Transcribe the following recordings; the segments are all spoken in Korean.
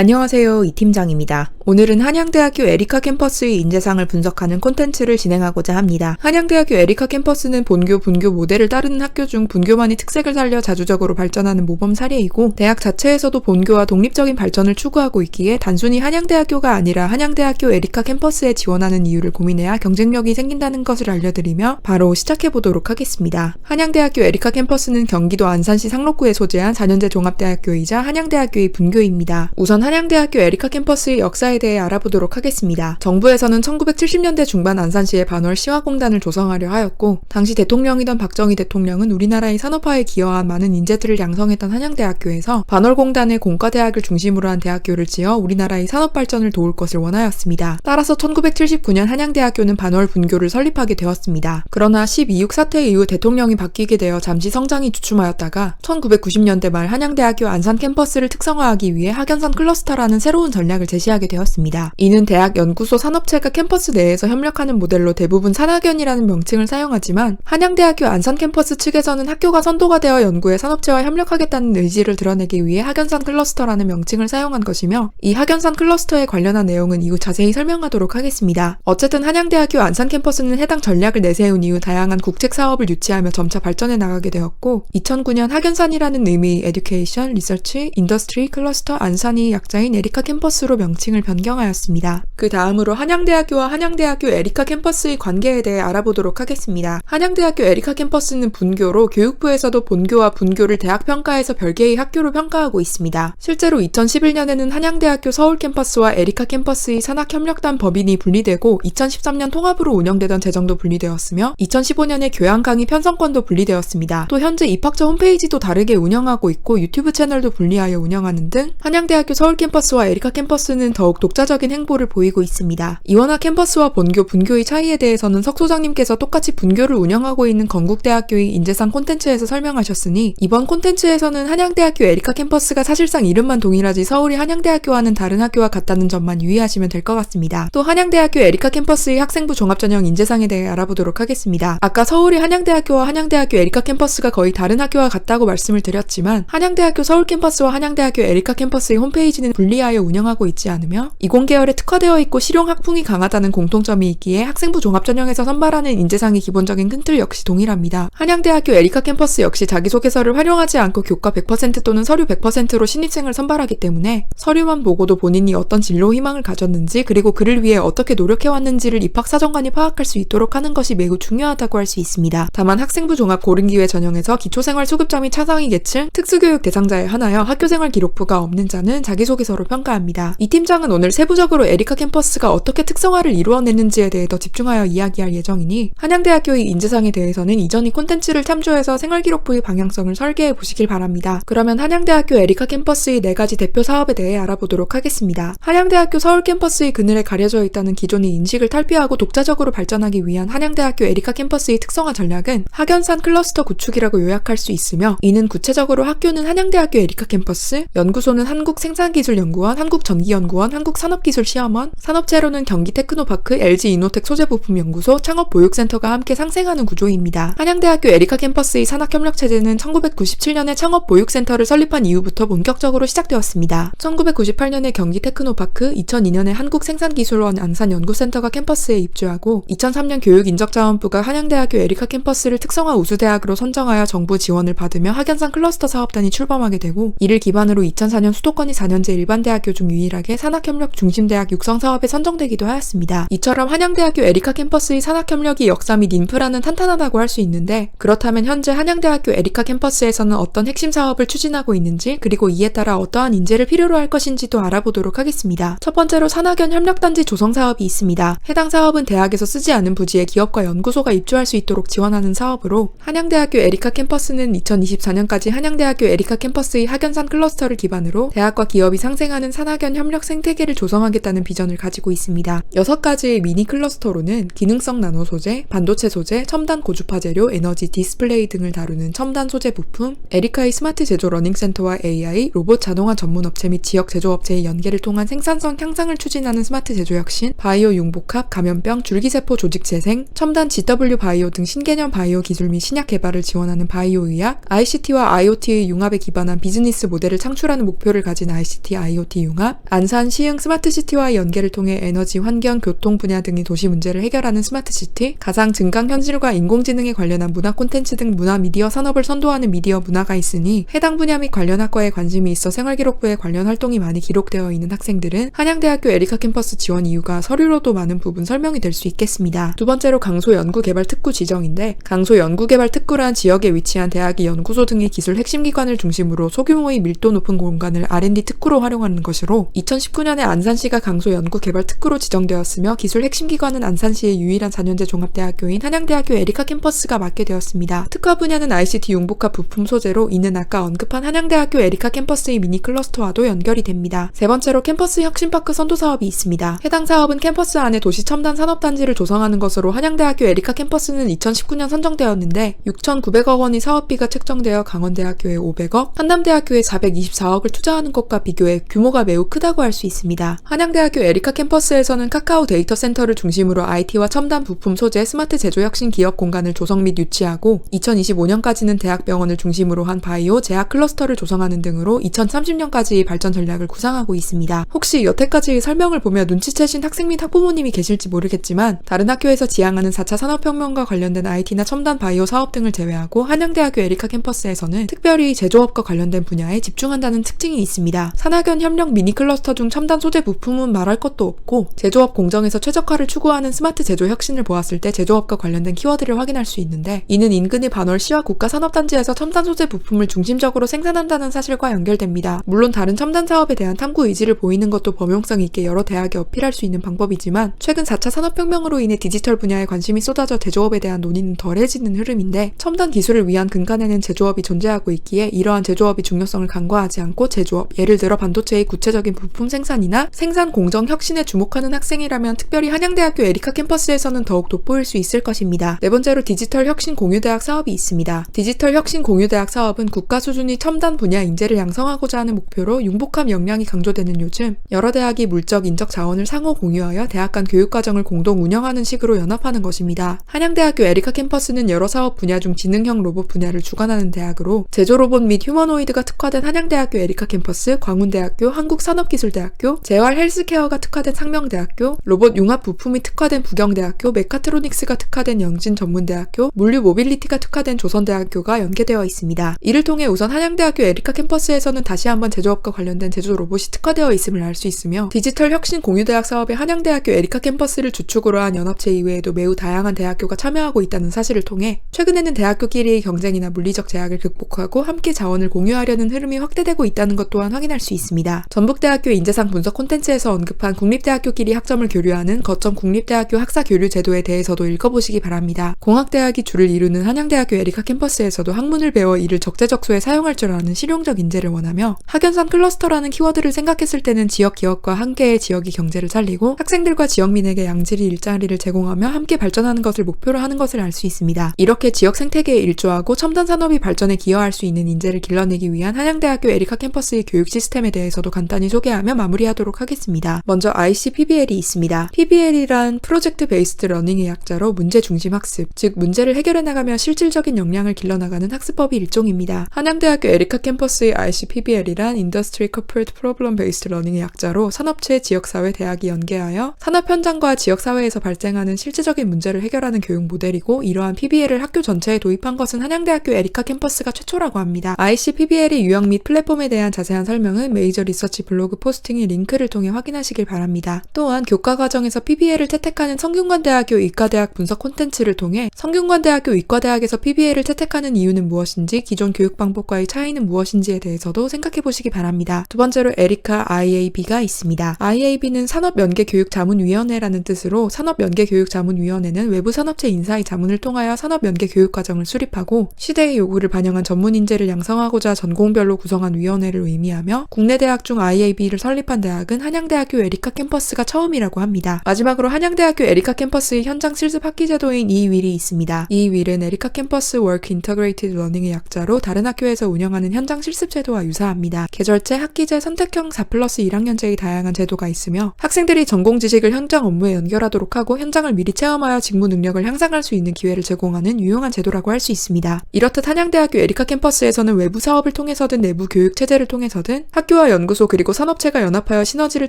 안녕하세요. 이 팀장입니다. 오늘은 한양대학교 에리카 캠퍼스의 인재상을 분석하는 콘텐츠를 진행하고자 합니다. 한양대학교 에리카 캠퍼스는 본교, 분교 모델을 따르는 학교 중 분교만이 특색을 살려 자주적으로 발전하는 모범 사례이고 대학 자체에서도 본교와 독립적인 발전을 추구하고 있기에 단순히 한양대학교가 아니라 한양대학교 에리카 캠퍼스에 지원하는 이유를 고민해야 경쟁력이 생긴다는 것을 알려드리며 바로 시작해 보도록 하겠습니다. 한양대학교 에리카 캠퍼스는 경기도 안산시 상록구에 소재한 4년제 종합대학교이자 한양대학교의 분교입니다. 우선 한양대학교 에리카 캠퍼스의 역사에 대해 알아보도록 하겠습니다. 정부에서는 1970년대 중반 안산시에 반월 시화공단을 조성하려 하였고 당시 대통령이던 박정희 대통령은 우리나라의 산업화에 기여한 많은 인재들을 양성했던 한양대학교에서 반월공단의 공과대학을 중심으로 한 대학교를 지어 우리나라의 산업 발전을 도울 것을 원하였습니다. 따라서 1979년 한양대학교는 반월 분교를 설립하게 되었습니다. 그러나 12.6 사태 이후 대통령이 바뀌게 되어 잠시 성장이 주춤하였다가 1990년대 말 한양대학교 안산 캠퍼스를 특성화하기 위해 학연산 클러스터라는 새로운 전략을 제시하게 되었습니다. 이는 대학 연구소 산업체가 캠퍼스 내에서 협력하는 모델로 대부분 산학연이라는 명칭을 사용하지만 한양대학교 안산 캠퍼스 측에서는 학교가 선도가 되어 연구의 산업체와 협력하겠다는 의지를 드러내기 위해 학연산 클러스터라는 명칭을 사용한 것이며 이 학연산 클러스터에 관련한 내용은 이후 자세히 설명하도록 하겠습니다. 어쨌든 한양대학교 안산 캠퍼스는 해당 전략을 내세운 이후 다양한 국책 사업을 유치하며 점차 발전해 나가게 되었고 2009년 학연산이라는 의미의 에듀케이션, 리서치, 인더스트리 클러스터 안산이 약자인 에리카 캠퍼스로 명칭을 변경하였습니다. 그 다음으로 한양대학교와 한양대학교 에리카 캠퍼스의 관계에 대해 알아보도록 하겠습니다. 한양대학교 에리카 캠퍼스는 분교로 교육부에서도 본교와 분교를 대학 평가에서 별개의 학교로 평가하고 있습니다. 실제로 2011년에는 한양대학교 서울 캠퍼스와 에리카 캠퍼스의 산학협력단 법인이 분리되고 2013년 통합으로 운영되던 재정도 분리되었으며 2015년에 교양 강의 편성권도 분리되었습니다. 또 현재 입학처 홈페이지도 다르게 운영하고 있고 유튜브 채널도 분리하여 운영하는 등 한양대학교 서울 캠퍼스와 에리카 캠퍼스는 더욱 독자적인 행보를 보이고 있습니다. 이원화 캠퍼스와 본교, 분교의 차이에 대해서는 석 소장님께서 똑같이 분교를 운영하고 있는 건국대학교의 인재상 콘텐츠에서 설명하셨으니 이번 콘텐츠에서는 한양대학교 에리카 캠퍼스가 사실상 이름만 동일하지 서울이 한양대학교와는 다른 학교와 같다는 점만 유의하시면 될 것 같습니다. 또 한양대학교 에리카 캠퍼스의 학생부 종합전형 인재상에 대해 알아보도록 하겠습니다. 아까 서울이 한양대학교와 한양대학교 에리카 캠퍼스가 거의 다른 학교와 같다고 말씀을 드렸지만 한양대학교 서울 캠퍼스와 한양대학교 에리카 캠퍼스의 홈페이지는 분리하여 운영하고 있지 않으며 이공계열에 특화되어 있고 실용 학풍이 강하다는 공통점이 있기에 학생부 종합전형에서 선발하는 인재상의 기본적인 큰틀 역시 동일합니다. 한양대학교 에리카 캠퍼스 역시 자기소개서를 활용하지 않고 교과 100% 또는 서류 100%로 신입생을 선발하기 때문에 서류만 보고도 본인이 어떤 진로 희망을 가졌는지 그리고 그를 위해 어떻게 노력해왔는지를 입학사정관이 파악할 수 있도록 하는 것이 매우 중요하다고 할 수 있습니다. 다만 학생부 종합 고른기회 전형에서 기초생활 수급점이 차상위 계층 특수교육 대상자에 한하여 학교생활 기록부가 없는 자는 자기소개서로 평가합니다. 이 팀장은 오늘 세부적으로 에리카 캠퍼스가 어떻게 특성화를 이루어냈는지에 대해 더 집중하여 이야기할 예정이니 한양대학교의 인재상에 대해서는 이전의 콘텐츠를 참조해서 생활기록부의 방향성을 설계해 보시길 바랍니다. 그러면 한양대학교 에리카 캠퍼스의 네 가지 대표 사업에 대해 알아보도록 하겠습니다. 한양대학교 서울 캠퍼스의 그늘에 가려져 있다는 기존의 인식을 탈피하고 독자적으로 발전하기 위한 한양대학교 에리카 캠퍼스의 특성화 전략은 학연산 클러스터 구축이라고 요약할 수 있으며 이는 구체적으로 학교는 한양대학교 에리카 캠퍼스, 연구소는 한국생산기술연구원, 한국전기연구원, 한국 산업기술시험원, 산업체로는 경기 테크노파크, LG이노텍 소재부품연구소, 창업보육센터가 함께 상생하는 구조입니다. 한양대학교 에리카 캠퍼스의 산학협력체제는 1997년에 창업보육센터를 설립한 이후부터 본격적으로 시작되었습니다. 1998년에 경기 테크노파크, 2002년에 한국생산기술원 안산연구센터가 캠퍼스에 입주하고 2003년 교육인적자원부가 한양대학교 에리카 캠퍼스를 특성화 우수대학으로 선정하여 정부 지원을 받으며 학연산 클러스터 사업단이 출범하게 되고 이를 기반으로 2004년 수도권이 4년제 일반대학교 중 유일하게 산학협력 중심대학 육성 사업에 선정되기도 하였습니다. 이처럼 한양대학교 에리카 캠퍼스의 산학협력이 역사 및 인프라는 탄탄하다고 할 수 있는데 그렇다면 현재 한양대학교 에리카 캠퍼스에서는 어떤 핵심 사업을 추진하고 있는지 그리고 이에 따라 어떠한 인재를 필요로 할 것인지도 알아보도록 하겠습니다. 첫 번째로 산학연 협력단지 조성 사업이 있습니다. 해당 사업은 대학에서 쓰지 않은 부지에 기업과 연구소가 입주할 수 있도록 지원하는 사업으로 한양대학교 에리카 캠퍼스는 2024년까지 한양대학교 에리카 캠퍼스의 학연산 클러스터를 기반으로 대학과 기업이 상생하는 산학연 협력 생태계를 사회를 조성하겠다는 비전을 가지고 있습니다. 여섯 가지의 미니 클러스터로는 기능성 나노 소재, 반도체 소재, 첨단 고주파 재료, 에너지 디스플레이 등을 다루는 첨단 소재 부품, 에리카의 스마트 제조 러닝 센터와 AI, 로봇 자동화 전문 업체 및 지역 제조업체의 연계를 통한 생산성 향상을 추진하는 스마트 제조 혁신, 바이오 융복합, 감염병, 줄기세포 조직 재생, 첨단 GW 바이오 등 신개념 바이오 기술 및 신약 개발을 지원하는 바이오 의학, ICT와 IoT의 융합에 기반한 비즈니스 모델을 창출하는 목표를 가진 ICT IoT 융합, 안산 시흥 스마트시티와의 연계를 통해 에너지, 환경, 교통 분야 등의 도시 문제를 해결하는 스마트시티, 가상 증강 현실과 인공지능에 관련한 문화 콘텐츠 등 문화 미디어 산업을 선도하는 미디어 문화가 있으니 해당 분야 및 관련 학과에 관심이 있어 생활기록부에 관련 활동이 많이 기록되어 있는 학생들은 한양대학교 에리카 캠퍼스 지원 이유가 서류로도 많은 부분 설명이 될 수 있겠습니다. 두 번째로 강소 연구개발 특구 지정인데 강소 연구개발 특구란 지역에 위치한 대학이 연구소 등의 기술 핵심 기관을 중심으로 소규모의 밀도 높은 공간을 R&D 특구로 활용하는 것으로 2019 년에 안산시가 강소 연구 개발 특구로 지정되었으며 기술 핵심 기관은 안산시의 유일한 4년제 종합대학교인 한양대학교 에리카 캠퍼스가 맡게 되었습니다. 특화 분야는 ICT 융복합 부품 소재로 이는 아까 언급한 한양대학교 에리카 캠퍼스의 미니 클러스터와도 연결이 됩니다. 세 번째로 캠퍼스 혁신파크 선도 사업이 있습니다. 해당 사업은 캠퍼스 안에 도시 첨단 산업단지를 조성하는 것으로 한양대학교 에리카 캠퍼스는 2019년 선정되었는데 6,900억 원의 사업비가 책정되어 강원대학교에 500억, 한남대학교에 424억을 투자하는 것과 비교해 규모가 매우 크다고 할 수 있습니다. 한양대학교 에리카 캠퍼스에서는 카카오 데이터 센터를 중심으로 IT와 첨단 부품 소재, 스마트 제조 혁신 기업 공간을 조성 및 유치하고 2025년까지는 대학병원을 중심으로 한 바이오, 제약 클러스터를 조성하는 등으로 2030년까지의 발전 전략을 구상하고 있습니다. 혹시 여태까지의 설명을 보며 눈치채신 학생 및 학부모님이 계실지 모르겠지만 다른 학교에서 지향하는 4차 산업혁명과 관련된 IT나 첨단 바이오 사업 등을 제외하고 한양대학교 에리카 캠퍼스에서는 특별히 제조업과 관련된 분야에 집중한다는 특징이 있습니다. 산학연 협력 미니 클러스터 중 첨단 소재 부품은 말할 것도 없고 제조업 공정에서 최적화를 추구하는 스마트 제조 혁신을 보았을 때 제조업과 관련된 키워드를 확인할 수 있는데 이는 인근의 반월 시와 국가 산업단지에서 첨단 소재 부품을 중심적으로 생산한다는 사실과 연결됩니다. 물론 다른 첨단 사업에 대한 탐구 의지를 보이는 것도 범용성 있게 여러 대학에 어필할 수 있는 방법이지만 최근 4차 산업혁명으로 인해 디지털 분야에 관심이 쏟아져 제조업에 대한 논의는 덜해지는 흐름인데 첨단 기술을 위한 근간에는 제조업이 존재하고 있기에 이러한 제조업이 중요성을 간과하지 않고 제조업, 예를 들어 반도체의 구체적인 부품 생산 이나 생산 공정 혁신에 주목하는 학생이라면 특별히 한양대학교 에리카 캠퍼스에서는 더욱 돋보일 수 있을 것입니다. 네 번째로 디지털 혁신 공유대학 사업이 있습니다. 디지털 혁신 공유대학 사업은 국가 수준의 첨단 분야 인재를 양성하고자 하는 목표로 융복합 역량이 강조되는 요즘 여러 대학이 물적, 인적 자원을 상호 공유하여 대학 간 교육과정을 공동 운영하는 식으로 연합하는 것입니다. 한양대학교 에리카 캠퍼스는 여러 사업 분야 중 지능형 로봇 분야를 주관하는 대학으로 제조 로봇 및 휴머노이드가 특화된 한양대학교 에리카 캠퍼스, 광운대학교, 한국산업기술대학교, 재활 헬스케어가 특화된 상명대학교, 로봇 융합 부품이 특화된 부경대학교, 메카트로닉스가 특화된 영진 전문대학교, 물류 모빌리티가 특화된 조선대학교가 연계되어 있습니다. 이를 통해 우선 한양대학교 에리카 캠퍼스에서는 다시 한번 제조업과 관련된 제조 로봇이 특화되어 있음을 알 수 있으며 디지털 혁신 공유대학 사업에 한양대학교 에리카 캠퍼스를 주축으로 한 연합체 이외에도 매우 다양한 대학교가 참여하고 있다는 사실을 통해 최근에는 대학교끼리의 경쟁이나 물리적 제약을 극복하고 함께 자원을 공유하려는 흐름이 확대되고 있다는 것 또한 확인할 수 있습니다. 전북대학교 인재상 분석 콘텐츠에서 언급한 국립대학교끼리 학점을 교류하는 거점 국립대학교 학사 교류 제도에 대해서도 읽어보시기 바랍니다. 공학대학이 주를 이루는 한양대학교 에리카 캠퍼스에서도 학문을 배워 이를 적재적소에 사용할 줄 아는 실용적 인재를 원하며 학연산 클러스터라는 키워드를 생각했을 때는 지역 기업과 한 개의 지역의 경제를 살리고 학생들과 지역민에게 양질의 일자리를 제공하며 함께 발전하는 것을 목표로 하는 것을 알 수 있습니다. 이렇게 지역 생태계에 일조하고 첨단 산업이 발전에 기여할 수 있는 인재를 길러내기 위한 한양대학교 에리카 캠퍼스의 교육 시스템에 대해서도 간단히 소개하며 마무리하도록 하겠습니다. 먼저 ICPBL이 있습니다. PBL이란 프로젝트 베이스드 러닝의 약자로 문제 중심 학습, 즉 문제를 해결해 나가며 실질적인 역량을 길러나가는 학습법이 일종입니다. 한양대학교 에리카 캠퍼스의 ICPBL이란 인더스트리 커퍼레이트 프로블럼 베이스드 러닝의 약자로 산업체, 지역사회, 대학이 연계하여 산업 현장과 지역사회에서 발생하는 실질적인 문제를 해결하는 교육 모델이고 이러한 PBL을 학교 전체에 도입한 것은 한양대학교 에리카 캠퍼스가 최초라고 합니다. ICPBL의 유형 및 플랫폼에 대한 자세한 설명은 메이저 리서치 블로그 포스팅의 링크 를 통해 확인하시길 바랍니다. 또한 교과 과정에서 PBL을 채택하는 성균관대학교 의과대학 분석 콘텐츠를 통해 성균관대학교 의과대학에서 PBL을 채택하는 이유는 무엇인지 기존 교육 방법과의 차이는 무엇인지에 대해서도 생각해 보시기 바랍니다. 두 번째로 에리카 IAB가 있습니다. IAB는 산업연계교육자문위원회라는 뜻으로 산업연계교육자문위원회는 외부 산업체 인사의 자문을 통하여 산업연계 교육 과정을 수립하고 시대의 요구를 반영한 전문 인재를 양성하고자 전공별로 구성한 위원회를 의미하며 국내 대학 중 IAB를 설립한 대학 대학은 한양대학교 에리카 캠퍼스가 처음이라고 합니다. 마지막으로 한양대학교 에리카 캠퍼스의 현장 실습 학기 제도인 이 윌이 있습니다. 이 윌은 에리카 캠퍼스 워크 인터그레이티드 러닝의 약자로 다른 학교에서 운영하는 현장 실습 제도와 유사합니다. 계절제, 학기제, 선택형 4 플러스 1학년제의 다양한 제도가 있으며 학생들이 전공 지식을 현장 업무에 연결하도록 하고 현장을 미리 체험하여 직무 능력을 향상할 수 있는 기회를 제공하는 유용한 제도라고 할 수 있습니다. 이렇듯 한양대학교 에리카 캠퍼스에서는 외부 사업을 통해서든 내부 교육 체제를 통해서든 학교와 연구소 그리고 산업체가 연합 하여 시너지를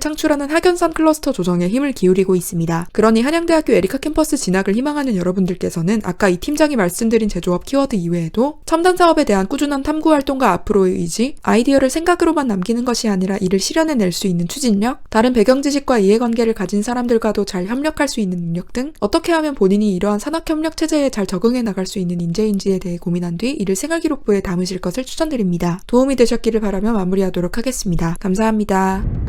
창출하는 학연산 클러스터 조정에 힘을 기울이고 있습니다. 그러니 한양대학교 에리카 캠퍼스 진학을 희망하는 여러분들께서는 아까 이 팀장이 말씀드린 제조업 키워드 이외에도 첨단 사업에 대한 꾸준한 탐구 활동과 앞으로의 의지, 아이디어를 생각으로만 남기는 것이 아니라 이를 실현해낼 수 있는 추진력, 다른 배경 지식과 이해관계를 가진 사람들과도 잘 협력할 수 있는 능력 등 어떻게 하면 본인이 이러한 산학협력 체제에 잘 적응해 나갈 수 있는 인재인지에 대해 고민한 뒤 이를 생활기록부에 담으실 것을 추천드립니다. 도움이 되셨기를 바라며 마무리하도록 하겠습니다. 감사합니다.